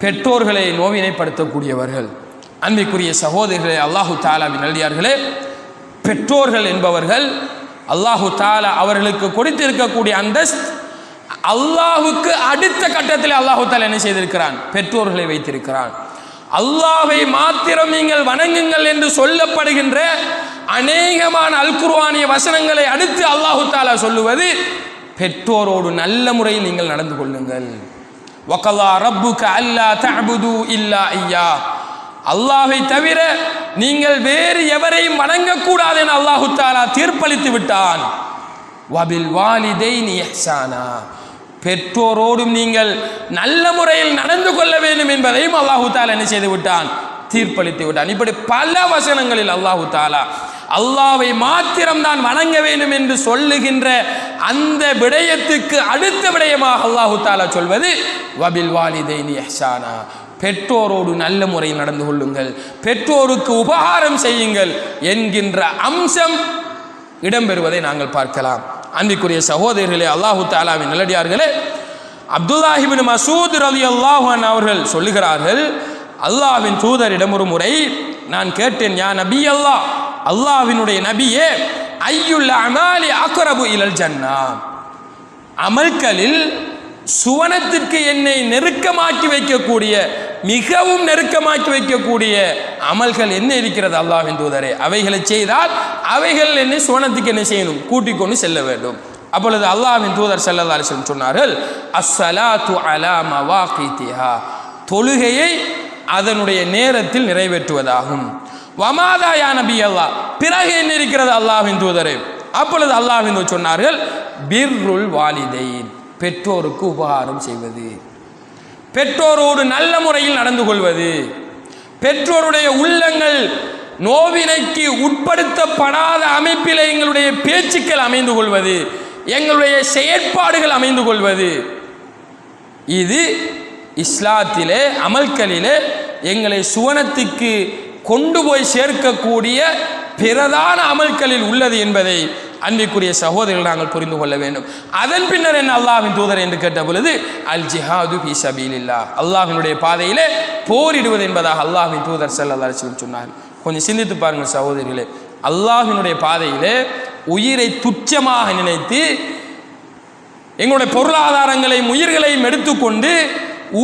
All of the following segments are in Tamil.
பெற்றோர்களை நோவினைப்படுத்தக்கூடியவர்கள் அன்பிற்குரிய சகோதரர்களே அல்லாஹு தாலாவின் நல்லியார்களே பெற்றோர்கள் என்பவர்கள் அல்லாஹு தாலா அவர்களுக்கு கொடுத்திருக்கக்கூடிய அந்தஸ்த் அல்லாஹுக்கு அடுத்த கட்டத்தில் அல்லாஹு தாலா என்ன செய்திருக்கிறான்? பெற்றோர்களை வைத்திருக்கிறான். அல்லாஹை மாத்திரம் நீங்கள் வணங்குங்கள் என்று சொல்லப்படுகின்ற அநேகமான அல் வசனங்களை அடுத்து அல்லாஹு தாலா சொல்லுவது பெற்றோரோடு நல்ல முறையில் நீங்கள் நடந்து கொள்ளுங்கள். வக்கல்லா ரப்புக்கு அல்லா தபுது இல்லா ஐயா அல்லாஹை தவிர நீங்கள் வேறு எவரையும் வணங்கக்கூடாது என அல்லாஹு தாலா தீர்ப்பளித்து விட்டான். வபில் வாலிதைனி இஹ்சானா. பெற்றோரோடும் நீங்கள் நல்ல முறையில் நடந்து கொள்ள வேண்டும் என்பதையும் அல்லாஹு தாலா என்ன செய்து விட்டான்? தீர்ப்பளித்து விட்டான். இப்படி பல வசனங்களில் அல்லாஹு தாலா அல்லாவை மாத்திரம்தான் வணங்க வேண்டும் என்று சொல்லுகின்ற அந்த விடயத்துக்கு அடுத்த விடயமாக அல்லாஹு தாலா சொல்வது வபில் வாலிதைனி இஹ்சானா. பெற்றோரோடு நல்ல முறையில் நடந்து கொள்ளுங்கள். பெற்றோருக்கு உபகாரம் செய்யுங்கள் என்கின்ற அம்சம் இடம்பெறுவதை நாங்கள் பார்க்கலாம். அன்பிற்குரிய சகோதரர்களே அல்லாஹு தாலாவின் நல்லடியார்களே அப்துல்லாஹிபின் மசூத் அலி அல்லாஹன் அவர்கள் சொல்லுகிறார்கள் அல்லாஹ்வின் தூதரிடம் ஒரு முறை நான் கேட்டேன் யா நபி அல்லாஹ் அல்லாஹ்வினுடைய நபியே ஐயுள்ள அமாலி அக்ரபு இலல் ஜன்னா. அமல்களில் சுவனத்திற்கு என்னை நெருக்கமாக்கி வைக்கக்கூடிய மிகவும் நெருக்கமாக்கி வைக்கக்கூடிய அமல்கள் என்ன இருக்கிறது அல்லாஹ்வின் தூதரே? அவைகளை செய்தால் அவைகள் என்னை சுவனத்துக்கு என்ன செய்யணும்? கூட்டிக் கொண்டு செல்ல வேண்டும். அப்பொழுது அல்லாஹ்வின் தூதர் ஸல்லல்லாஹு அலைஹி வஸல்லம் சொன்னார்கள் அஸ்ஸலாத்து அலா மவாகிதிஹா தொழுகையை அதனுடைய நேரத்தில் நிறைவேற்றுவதாகும். வமாதா நபி அல்லாஹ் பிறகு என்ன இருக்கிறது அல்லாஹின் தூதரே. அப்பொழுது அல்லாஹின் தூதர் சொன்னார்கள் பிர்ருல் வாலிதைன். பெற்றோருக்கு உபகாரம் செய்வது. பெற்றோரோடு நல்ல முறையில் நடந்து கொள்வது. பெற்றோருடைய உள்ளங்கள் நோவினைக்கு உட்படுத்தப்படாத அமைப்பில் எங்களுடைய பேச்சுக்கள் அமைந்து கொள்வது எங்களுடைய செயற்பாடுகள் அமைந்து கொள்வது. இது இஸ்லாத்திலே அமல்களிலே எங்களை சுவனத்துக்கு கொண்டு போய் சேர்க்கக்கூடிய பிரதான அமல்களில் உள்ளது என்பதை அன்பிற்குரிய சகோதரர்கள் நாங்கள் புரிந்து கொள்ள வேண்டும். அதன் பின்னர் என்ன அல்லாஹின் தூதர் என்று கேட்ட பொழுது அல் ஜிஹாது பி சபீலில்லா அல்லாஹினுடைய பாதையிலே போரிடுவது என்பதாக அல்லாஹின் தூதர் ஸல்லல்லாஹு சொன்னார். கொஞ்சம் சிந்தித்து பாருங்கள் சகோதரிகளே. அல்லாஹினுடைய பாதையிலே உயிரை துச்சமாக நினைத்து எங்களுடைய பொருளாதாரங்களையும் உயிர்களையும் எடுத்துக்கொண்டு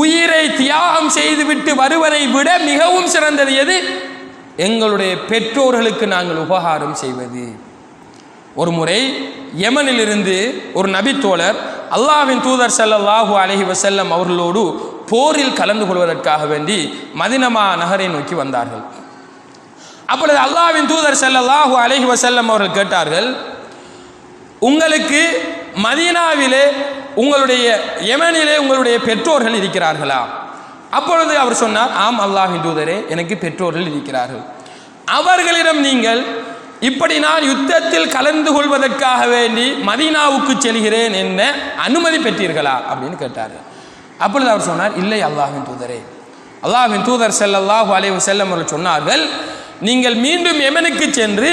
உயிரை தியாகம் செய்துவிட்டு வருவதை விட மிகவும் சிறந்தது எது? எங்களுடைய பெற்றோர்களுக்கு நாங்கள் உபகாரம் செய்வது. ஒரு முறை யமனிலிருந்து ஒரு நபித்தோழர் அல்லாவின் தூதர் ஸல்லல்லாஹு அலஹி வசல்லம் அவர்களோடு போரில் கலந்து கொள்வதற்காக வேண்டி மதினமா நகரை நோக்கி வந்தார்கள். அப்பொழுது அல்லாவின் தூதர் செல்லல்லாஹு அலஹி வசல்லம் அவர்கள் கேட்டார்கள் உங்களுக்கு மதீனாவிலே உங்களுடைய யமனிலே உங்களுடைய பெற்றோர்கள் இருக்கிறார்களா? அப்பொழுது அவர் சொன்னார் ஆம் அல்லாஹின் தூதரே எனக்கு பெற்றோர்கள் இருக்கிறார்கள். அவர்களிடம் நீங்கள் இப்படி நான் யுத்தத்தில் கலந்து கொள்வதற்காக வேண்டி மதீனாவுக்கு செல்கிறேன் என்ன அனுமதி பெற்றீர்களா? அப்படின்னு கேட்டார் அப்பொழுது அவர் சொன்னார் இல்லை அல்லாஹின் தூதரே. அல்லாஹின் தூதர் செல்லல்லாஹு அலைவு செல்லம் அவர்கள் சொன்னார்கள் நீங்கள் மீண்டும் எமனுக்கு சென்று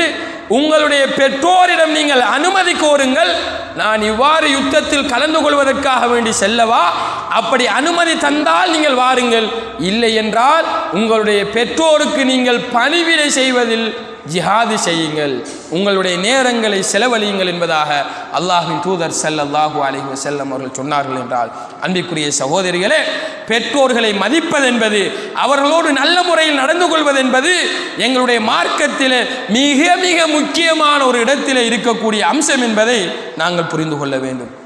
உங்களுடைய பெற்றோரிடம் நீங்கள் அனுமதி கோருங்கள். நான் இவ்வாறு யுத்தத்தில் கலந்து கொள்வதற்காக வேண்டி செல்லவா? அப்படி அனுமதி தந்தால் நீங்கள் வாருங்கள். இல்லை என்றால் உங்களுடைய பெற்றோருக்கு நீங்கள் பணிவிடை செய்வதில் ஜிஹாது செய்யுங்கள். உங்களுடைய நேரங்களை செலவழியுங்கள் என்பதாக அல்லாஹின் தூதர் செல்லல்லாஹு அலைஹி வஸல்லம் அவர்கள் சொன்னார்கள் என்றால் அன்பிற்குரிய சகோதரிகளே பெற்றோர்களை மதிப்பது என்பது அவர்களோடு நல்ல முறையில் நடந்து கொள்வது என்பது எங்களுடைய மார்க்கத்தில் மிக மிக முக்கியமான ஒரு இடத்தில் இருக்கக்கூடிய அம்சம் என்பதை நாங்கள் புரிந்து கொள்ள வேண்டும்.